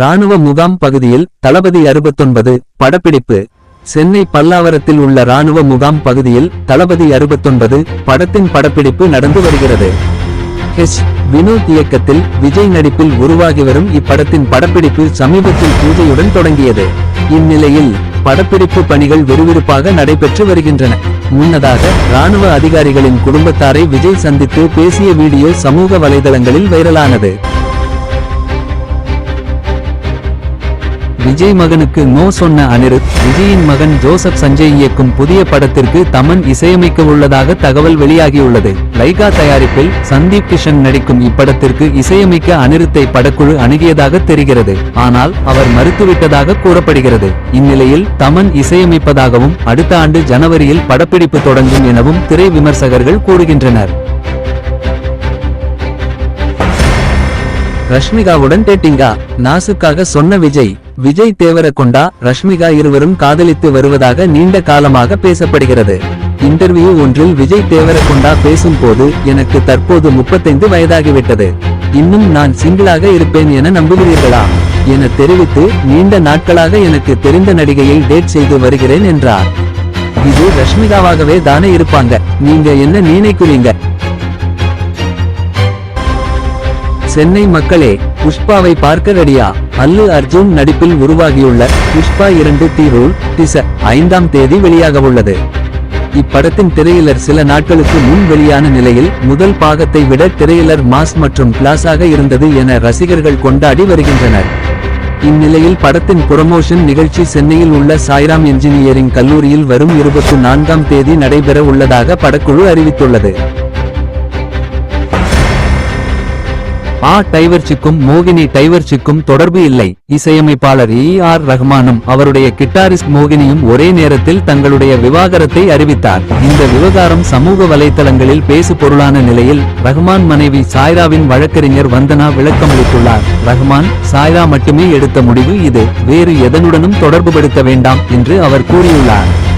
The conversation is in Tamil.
ராணுவ முகாம் பகுதியில் தளபதி அறுபத்தொன்பது படப்பிடிப்பு. சென்னை பல்லாவரத்தில் உள்ள ராணுவ முகாம் பகுதியில் தளபதி அறுபத்தொன்பது படத்தின் படப்பிடிப்பு நடந்து வருகிறது. ஹெச் வினோத் இயக்கத்தில் விஜய் நடிப்பில் உருவாகி வரும் இப்படத்தின் படப்பிடிப்பு சமீபத்தில் பூஜையுடன் தொடங்கியது. இந்நிலையில் படப்பிடிப்பு பணிகள் விறுவிறுப்பாக நடைபெற்று வருகின்றன. முன்னதாக ராணுவ அதிகாரிகளின் குடும்பத்தாரை விஜய் சந்தித்து பேசிய வீடியோ சமூக வலைதளங்களில் வைரலானது. விஜய் மகனுக்கு நோ சொன்ன அனிருத் விஜயின் மகன் ஜோசப் சஞ்சய் இயக்கும் புதிய படத்திற்கு தமன் இசையமைக்க உள்ளதாக தகவல் வெளியாகியுள்ளது. லைகா தயாரிப்பில் சந்தீப் கிஷன் நடிக்கும் இப்படத்திற்கு இசையமைக்க அனிருத்தை படக்குழு அணுகியதாக தெரிகிறது. ஆனால் அவர் மறுத்துவிட்டதாக கூறப்படுகிறது. இந்நிலையில் தமன் இசையமைப்பதாகவும் அடுத்த ஆண்டு ஜனவரியில் படப்பிடிப்பு தொடங்கும் எனவும் திரை விமர்சகர்கள் கூறுகின்றனர். ரஷ்மிகாவுடன் டேட்டிங்கா. நாசுக்காக சொன்ன விஜய் விஜய் தேவரகொண்டா ரஷ்மிகா இருவரும் காதலித்து வருவதாக நீண்ட காலமாக பேசப்படுகிறது. இன்டர்வியூ ஒன்றில் விஜய் தேவரகொண்டா பேசும்போது எனக்கு தற்போது முப்பத்தைந்து வயதாகிவிட்டது. இன்னும் நான் சிங்கிளாக இருப்பேன் என நம்புகிறீர்களா? என தெரிவித்து நீண்ட நாட்களாக எனக்கு தெரிந்த நடிகையை டேட் செய்து வருகிறேன் என்றார். இது ரஷ்மிகாவாகவே தானே இருப்பாங்க. நீங்க என்ன நினைக்கிறீங்க? சென்னை மக்களே புஷ்பாவை பார்க்க ரெடியா? அல்லு அர்ஜுன் நடிப்பில் உருவாகியுள்ள புஷ்பா இரண்டு டி ரூல் டிச ஐந்தாம் தேதி வெளியாக உள்ளது. இப்படத்தின் திரையிலர் சில நாட்களுக்கு முன் வெளியான நிலையில் முதல் பாகத்தை விட திரையிலர் மாஸ் மற்றும் கிளாஸாக இருந்தது என ரசிகர்கள் கொண்டாடி வருகின்றனர். இந்நிலையில் படத்தின் புரமோஷன் நிகழ்ச்சி சென்னையில் உள்ள சாய்ராம் என்ஜினியரிங் கல்லூரியில் வரும் இருபத்தி நான்காம் தேதி நடைபெற உள்ளதாக படக்குழு அறிவித்துள்ளது. ஆ டைவர்ச்சிக்கும் மோகினி டைவர்ச்சிக்கும் தொடர்பு இல்லை. இசையமைப்பாளர் ஏ ஆர் ரஹ்மானும் அவருடைய கிட்டாரிஸ்ட் மோகினியும் ஒரே நேரத்தில் தங்களுடைய விவாகரத்தை அறிவித்தார். இந்த விவகாரம் சமூக வலைதளங்களில் பேசு பொருளான நிலையில் ரஹ்மான் மனைவி சாய்ராவின் வழக்கறிஞர் வந்தனா விளக்கமளித்துள்ளார் ரஹ்மான் சாய்ரா மட்டுமே எடுத்த முடிவு இது. வேறு எதனுடனும் தொடர்புபடுத்த வேண்டாம் என்று அவர் கூறியுள்ளார்.